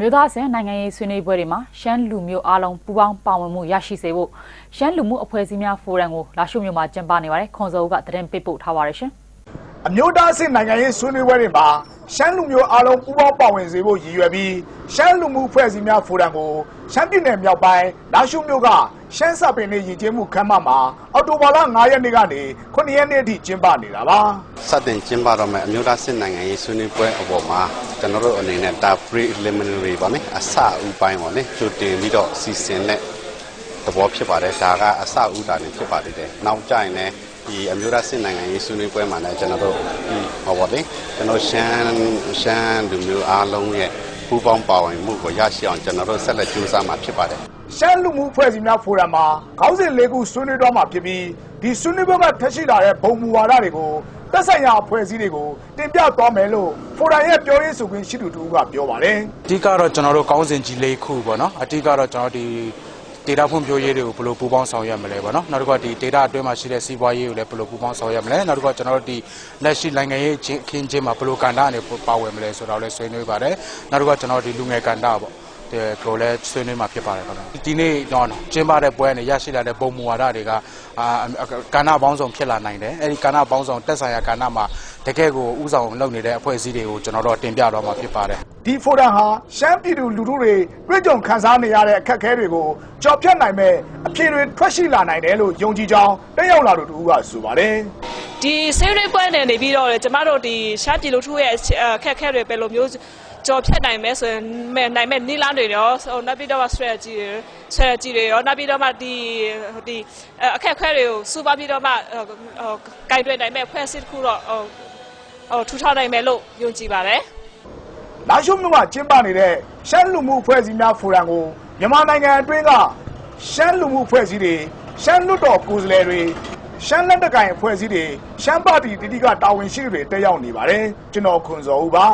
မြို့သားစင်နိုင်ငံရေးဆွေးနွေးပွဲတွေမှာရှမ်းလူမျိုးအားလုံးပူးပေါင်းပါဝင်မှုရရှိစေဖို့ရှမ်းလူမှုအဖွဲ့အစည်းများဖိုရမ်ကိုလာရှုမြို့မှာကျင်းပနေပါတယ်ခွန်စောဦးကသတင်းပေးပို့ထားပါတယ်ရှင်အမျိုးသားအဆင့်နိုင်ငံရေးဆွေးနွေးပွဲတွေမှာ ရှမ်းလူမျိုးအားလုံးပူးပေါင်းပါဝင်စေဖို့ရည်ရွယ်ပြီးရှမ်းလူမှုဖွဲ့စည်းများဖိုရမ်ကိုရှမ်းပြည်နယ်မြောက်ပိုင်းလာရှုမြို့ကရှမ်းစပင်နေရည်ကျင်းမှုခမ်းမမှာအော်တိုဘာလ9ရက်နေ့ကနေ9ရက်နေ့အထိကျင်းပနေတာပါစတင်ကျင်းပတော့မယ်အမျိုးသားစစ်နိုင်ငံရေးဆွေးနွေးပွဲအပေါ်မှာကျွန်တော်တို့အနေနဲ့ဒါ preliminary ပေါ့နိအစအဦးပိုင်းပေါ့နိကြိုတင်ပြီးတော့စီစဉ်တဲ့သဘောဖြစ်ပါတယ်ဒါကအစအဦးတာနေဖြစ်ပါသေးတယ်နောက်ကြရင်လည်း ဒီအမျိုးသားစစ်နိုင်ငံရေးဆွေးနွေးပွဲမှာလည်းကျွန်တော်တို့ဒီဟောပေါ့လေကျွန်တော်ရှမ်းရှမ်းလူမျိုးအားလုံးရဲ့ပူးပေါင်းပါဝင်မှုကိုရရှိအောင်ကျွန်တော်တို့ဆက်လက်ကြိုးစားမှာဖြစ်ပါတယ်ရှမ်းလူမှုဖွဲ့စည်းများဖိုရမ်မှာခေါင်းစဉ်၄ခုဆွေးနွေးတော့မှာဖြစ်ပြီးဒီဆွေးနွေးပွဲကထက်ရှိလာတဲ့ဘုံမူဝါဒတွေကိုသက်ဆိုင်ရာအဖွဲ့အစည်းတွေကိုတင်ပြသွားမယ်လို့ဖိုရမ်ရဲ့ပြောရေးဆိုခွင့်ရှိသူတူကပြောပါတယ်အဓိကတော့ကျွန်တော်တို့ကောင်းစဉ်ကြီးလေးခုပေါ့နော်အဓိကတော့ကျွန်တော်ဒီ data ဖွံ့ဖြိုးရေးတွေကိုဘယ်လိုပူးပေါင်းဆောင်ရွက်မလဲပေါ့နော်နောက်တစ်ခါဒီ data အတွင်းမှာရှိတဲ့စီးပွားရေးကိုလည်းဘယ်လိုပူးပေါင်းဆောင်ရွက်မလဲနောက်တစ်ခါကျွန်တော်တို့ဒီလက်ရှိနိုင်ငံရေးချင်းခင်းချင်းမှာဘယ်လိုကဏ္ဍအနေပါဝင်မလဲဆိုတော့လည်းဆွေးနွေးပါတယ်နောက်တစ်ခါကျွန်တော်တို့ဒီလူငယ်ကဏ္ဍပေါ့ဒီ ကိုလည်းဆွေးနွေးမှာဖြစ်ပါတယ်ခင်ဗျာဒီနေ့တော့ကျင်းပတဲ့ပွဲနဲ့ရရှိလာတဲ့ပုံမူဝါဒတွေကအာကဏ္ဍပေါင်းစုံဖြစ်လာနိုင်တယ်အဲဒီကဏ္ဍပေါင်းစုံတက်ဆိုင်ရာကဏ္ဍမှာတကယ့်ကိုဥဆောင်လုပ်နေတဲ့အဖွဲ့အစည်းတွေကိုကျွန်တော်တို့တင်ပြတော့မှာဖြစ်ပါတယ်ဒီဖိုရမ်ဟာရှမ်းပြည်သူလူထုတွေတွေ့ကြုံခံစားနေရတဲ့အခက်အခဲတွေကိုကြော်ဖြတ်နိုင်မဲ့အဖြေတွေထွက်ရှိလာနိုင်တယ်လို့ယုံကြည်ကြောင်းတက်ရောက်လာသူတို့ကဆိုပါတယ် ဒီဆေးရွက်ပွဲနယ်နေပြီးတော့လေကျမတို့ဒီရှားပြည်လူထုရဲ့အခက်အခဲတွေပဲလိုမျိုးကြော်ဖြတ်နိုင်မယ်ဆိုရင်မဲ့နိုင်မဲ့နီလာတွေရောဟိုနောက်ပြီးတော့ strategy တွေ strategy တွေရောနောက်ပြီးတော့မှဒီဒီအခက်အခဲတွေကိုစူပါပြီးတော့မှဟိုဂိုင်တွေနိုင်မဲ့ဖွဲ့စည်းတစ်ခုတော့ဟိုဟိုထူထောင်နိုင်မယ်လို့ယုံကြည်ပါတယ်လာရှုမြို့မှာကျင်းပနေတဲ့ရှမ်းလူမှုအဖွဲ့အစည်းများဖိုရမ်ကိုမြန်မာနိုင်ငံအတွင်းကရှမ်းလူမှုအဖွဲ့အစည်းတွေရှမ်းလွတ်တော်ကိုယ်စားလှယ်တွေ ရှမ်းလက်တကိုင်အဖွဲ့အစည်းတွေ ရှမ်းပါတီတတိကတာဝန်ရှိသူတွေ တက်ရောက်နေပါတယ် ကျွန်တော် ခွန်စောဦးပါ